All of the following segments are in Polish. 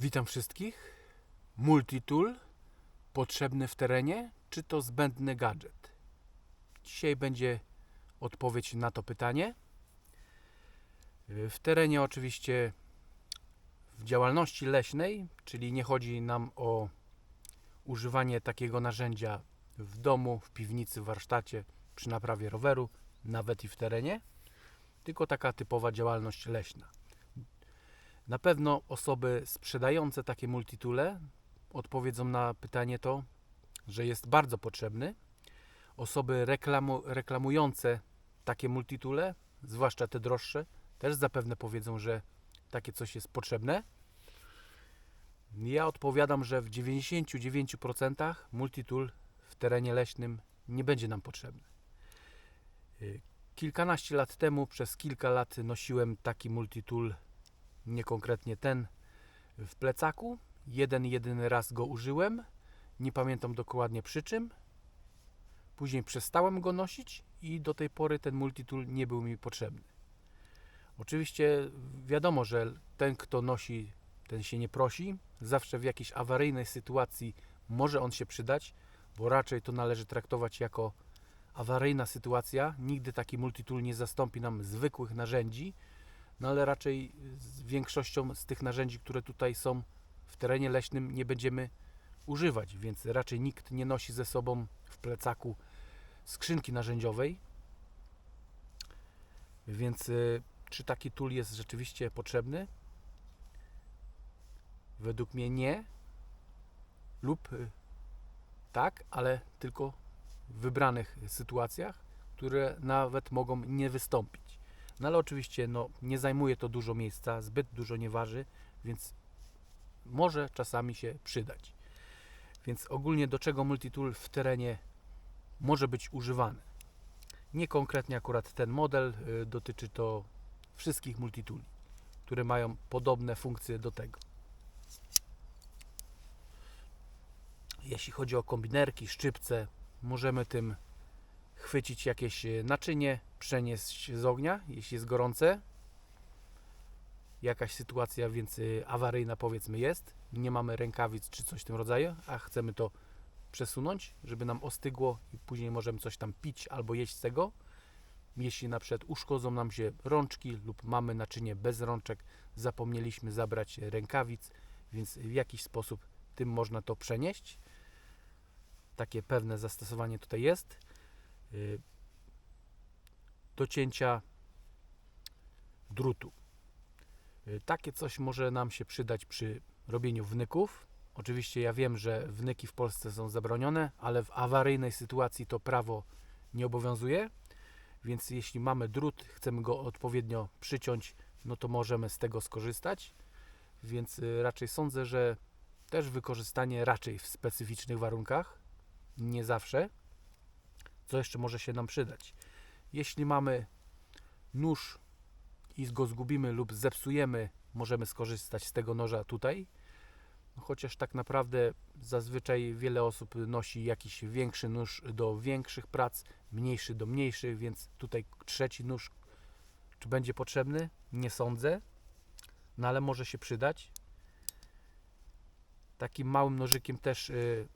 Witam wszystkich. Multitool potrzebny w terenie, czy to zbędny gadżet? Dzisiaj będzie odpowiedź na to pytanie. W terenie oczywiście w działalności leśnej, czyli nie chodzi nam o używanie takiego narzędzia w domu, w piwnicy, w warsztacie, przy naprawie roweru, nawet i w terenie, tylko taka typowa działalność leśna. Na pewno osoby sprzedające takie multitule odpowiedzą na pytanie to, że jest bardzo potrzebny. Osoby reklamu, reklamujące takie multitule, zwłaszcza te droższe, też zapewne powiedzą, że takie coś jest potrzebne. Ja odpowiadam, że w 99% multitool w terenie leśnym nie będzie nam potrzebny. Y, Kilkanaście lat temu, przez kilka lat nosiłem taki multitool nie konkretnie ten w plecaku. Jeden, jedyny raz go użyłem. Nie pamiętam dokładnie przy czym. Później przestałem go nosić i do tej pory ten multitool nie był mi potrzebny. Oczywiście wiadomo, że ten, kto nosi, ten się nie prosi. Zawsze w jakiejś awaryjnej sytuacji może on się przydać, bo raczej to należy traktować jako awaryjna sytuacja. Nigdy taki multitool nie zastąpi nam zwykłych narzędzi, no ale raczej z większością z tych narzędzi, które tutaj są w terenie leśnym nie będziemy używać, więc raczej nikt nie nosi ze sobą w plecaku skrzynki narzędziowej. Więc y, czy taki tool jest rzeczywiście potrzebny? Według mnie nie. Lub y, tak, ale tylko w wybranych sytuacjach, które nawet mogą nie wystąpić. No ale oczywiście no, nie zajmuje to dużo miejsca, zbyt dużo nie waży, więc może czasami się przydać. Więc ogólnie do czego multitool w terenie może być używany? Nie konkretnie akurat ten model, y, dotyczy to wszystkich multitooli, które mają podobne funkcje do tego. Jeśli chodzi o kombinerki, szczypce, możemy tym chwycić jakieś e, naczynie, przenieść z ognia, jeśli jest gorące. Jakaś sytuacja więc e, awaryjna powiedzmy jest, nie mamy rękawic czy coś w tym rodzaju, a chcemy to przesunąć, żeby nam ostygło i później możemy coś tam pić albo jeść z tego. Jeśli na przykład uszkodzą nam się rączki lub mamy naczynie bez rączek, zapomnieliśmy zabrać rękawic, więc w jakiś sposób tym można to przenieść. Takie pewne zastosowanie tutaj jest. Y, do cięcia drutu. Y, takie coś może nam się przydać przy robieniu wnyków. Oczywiście ja wiem, że wnyki w Polsce są zabronione, ale w awaryjnej sytuacji to prawo nie obowiązuje. Więc jeśli mamy drut, chcemy go odpowiednio przyciąć, no to możemy z tego skorzystać. Więc y, raczej sądzę, że też wykorzystanie raczej w specyficznych warunkach, nie zawsze, co jeszcze może się nam przydać? Jeśli mamy nóż i go zgubimy lub zepsujemy, możemy skorzystać z tego noża tutaj. Chociaż tak naprawdę zazwyczaj wiele osób nosi jakiś większy nóż do większych prac, mniejszy do mniejszych, więc tutaj trzeci nóż czy będzie potrzebny? Nie sądzę, no ale może się przydać. Takim małym nożykiem też y,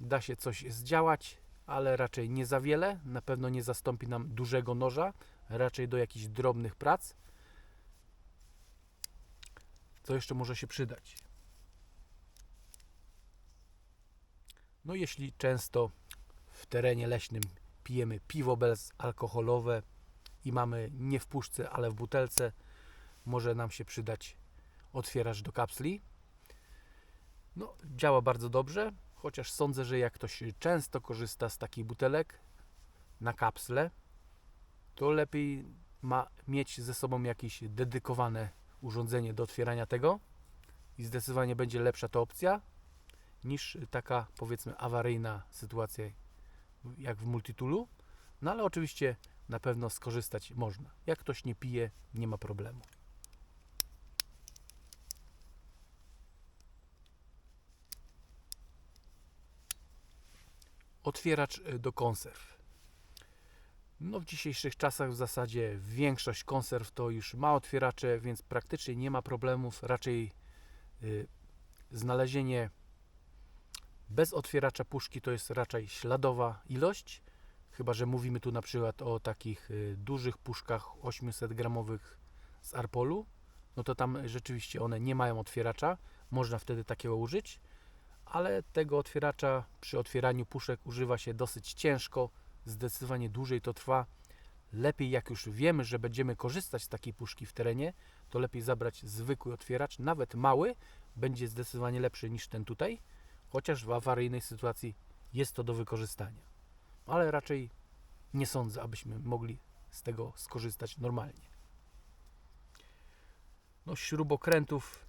da się coś zdziałać ale raczej nie za wiele. Na pewno nie zastąpi nam dużego noża, raczej do jakichś drobnych prac. Co jeszcze może się przydać? No jeśli często w terenie leśnym pijemy piwo bezalkoholowe i mamy nie w puszce, ale w butelce, może nam się przydać otwieracz do kapsli. No, działa bardzo dobrze. Chociaż sądzę, że jak ktoś często korzysta z takich butelek na kapsle, to lepiej ma mieć ze sobą jakieś dedykowane urządzenie do otwierania tego i zdecydowanie będzie lepsza to opcja niż taka powiedzmy awaryjna sytuacja jak w multitoolu. No ale oczywiście na pewno skorzystać można. Jak ktoś nie pije, nie ma problemu. Otwieracz y, do konserw. No w dzisiejszych czasach w zasadzie większość konserw to już ma otwieracze, więc praktycznie nie ma problemów. Raczej y, znalezienie bez otwieracza puszki to jest raczej śladowa ilość, chyba że mówimy tu na przykład o takich y, dużych puszkach 800 gramowych z Arpolu, no to tam rzeczywiście one nie mają otwieracza, można wtedy takiego użyć, ale tego otwieracza przy otwieraniu puszek używa się dosyć ciężko, zdecydowanie dłużej to trwa. Lepiej jak już wiemy, że będziemy korzystać z takiej puszki w terenie, to lepiej zabrać zwykły otwieracz, nawet mały, będzie zdecydowanie lepszy niż ten tutaj, chociaż w awaryjnej sytuacji jest to do wykorzystania. Ale raczej nie sądzę, abyśmy mogli z tego skorzystać normalnie. No, śrubokrętów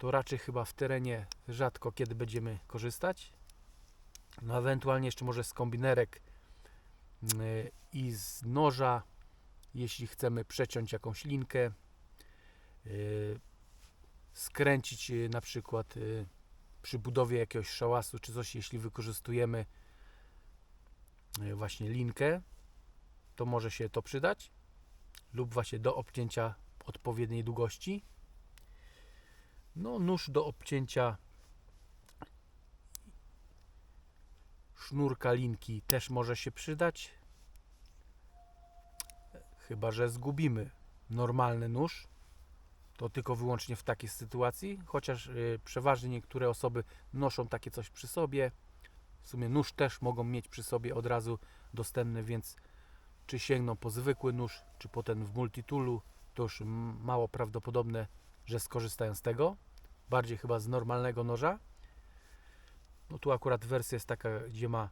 to raczej chyba w terenie rzadko kiedy będziemy korzystać. No, ewentualnie jeszcze może z kombinerek yy, i z noża, jeśli chcemy przeciąć jakąś linkę, yy, skręcić yy, na przykład yy, przy budowie jakiegoś szałasu czy coś, jeśli wykorzystujemy właśnie linkę, to może się to przydać lub właśnie do obcięcia odpowiedniej długości. No, nóż do obcięcia sznurka linki też może się przydać. Chyba, że zgubimy normalny nóż. To tylko wyłącznie w takiej sytuacji, chociaż y, przeważnie niektóre osoby noszą takie coś przy sobie. W sumie nóż też mogą mieć przy sobie od razu dostępny, więc czy sięgną po zwykły nóż, czy po ten w multitoolu, to już mało prawdopodobne, że skorzystają z tego. Bardziej chyba z normalnego noża. No tu akurat wersja jest taka, gdzie ma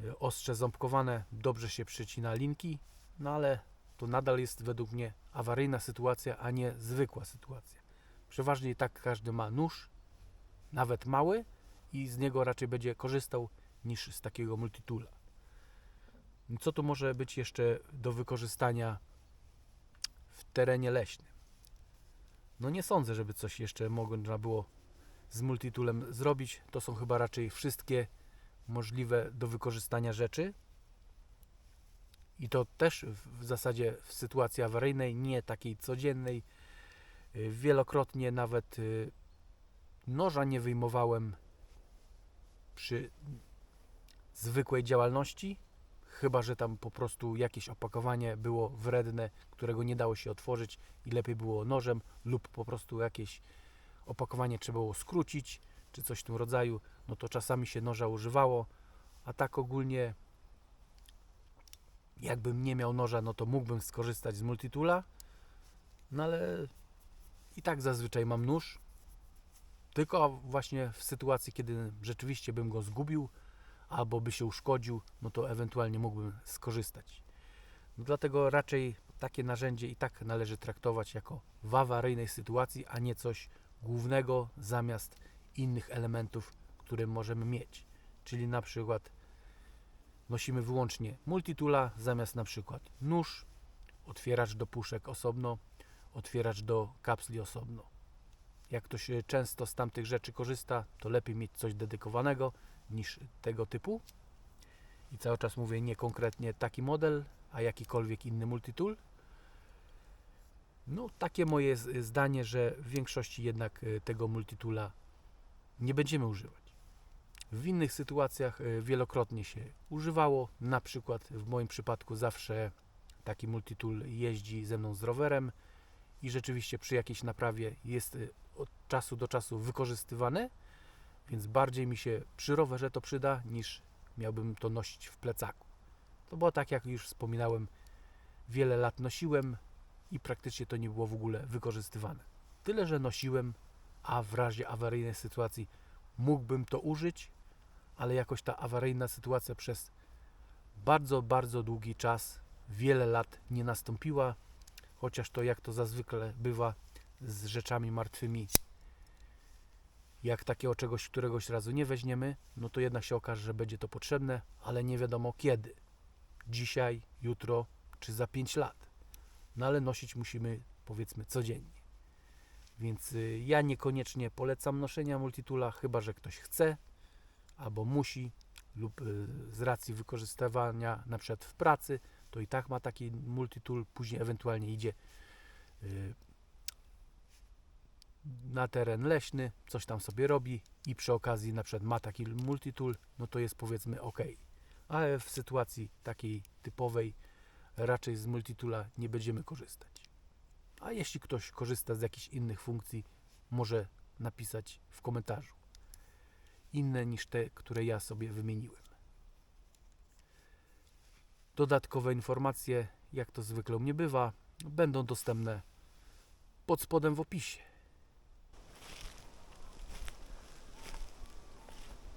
y, ostrze ząbkowane, dobrze się przycina linki, no ale to nadal jest według mnie awaryjna sytuacja, a nie zwykła sytuacja. Przeważnie tak każdy ma nóż, nawet mały i z niego raczej będzie korzystał niż z takiego multitoola. Co tu może być jeszcze do wykorzystania w terenie leśnym? No nie sądzę, żeby coś jeszcze można było z multitoolem zrobić. To są chyba raczej wszystkie możliwe do wykorzystania rzeczy. I to też w zasadzie w sytuacji awaryjnej, nie takiej codziennej. Y, Wielokrotnie nawet y, noża nie wyjmowałem przy zwykłej działalności, chyba że tam po prostu jakieś opakowanie było wredne, którego nie dało się otworzyć i lepiej było nożem, lub po prostu jakieś opakowanie trzeba było skrócić, czy coś w tym rodzaju, no to czasami się noża używało, a tak ogólnie jakbym nie miał noża, no to mógłbym skorzystać z multitoola, no ale i tak zazwyczaj mam nóż, tylko właśnie w sytuacji, kiedy rzeczywiście bym go zgubił, albo by się uszkodził, no to ewentualnie mógłbym skorzystać. No dlatego raczej takie narzędzie i tak należy traktować jako w awaryjnej sytuacji, a nie coś głównego zamiast innych elementów, które możemy mieć. Czyli na przykład nosimy wyłącznie multitoola zamiast na przykład nóż, otwieracz do puszek osobno, otwieracz do kapsli osobno. Jak ktoś e, często z tamtych rzeczy korzysta, to lepiej mieć coś dedykowanego niż tego typu. I cały czas mówię nie konkretnie taki model, a jakikolwiek inny multitool. No, takie moje zdanie, że w większości jednak e, tego multitoola nie będziemy używać. W innych sytuacjach e, wielokrotnie się używało. Na przykład w moim przypadku zawsze taki multitool jeździ ze mną z rowerem i rzeczywiście przy jakiejś naprawie jest e, od czasu do czasu wykorzystywany, więc bardziej mi się przy rowerze to przyda niż miałbym to nosić w plecaku. To było tak, jak już wspominałem, wiele lat nosiłem i praktycznie to nie było w ogóle wykorzystywane. Tyle, że nosiłem, a w razie awaryjnej sytuacji mógłbym to użyć, ale jakoś ta awaryjna sytuacja przez bardzo, bardzo długi czas, wiele lat nie nastąpiła, chociaż to jak to zazwykle bywa z rzeczami martwymi, jak takiego czegoś któregoś razu nie weźmiemy, no to jednak się okaże, że będzie to potrzebne, ale nie wiadomo kiedy. Dzisiaj, jutro czy za 5 lat. No ale nosić musimy powiedzmy codziennie. Więc y, ja niekoniecznie polecam noszenia multitoola, chyba że ktoś chce albo musi lub y, z racji wykorzystywania na przykład w pracy, to i tak ma taki multitool, później ewentualnie idzie y, na teren leśny, coś tam sobie robi i przy okazji na przykład ma taki multitool, no to jest powiedzmy ok. Ale w sytuacji takiej typowej raczej z multitoola nie będziemy korzystać. A jeśli ktoś korzysta z jakichś innych funkcji, może napisać w komentarzu. Inne niż te, które ja sobie wymieniłem. Dodatkowe informacje, jak to zwykle u mnie bywa, będą dostępne pod spodem w opisie.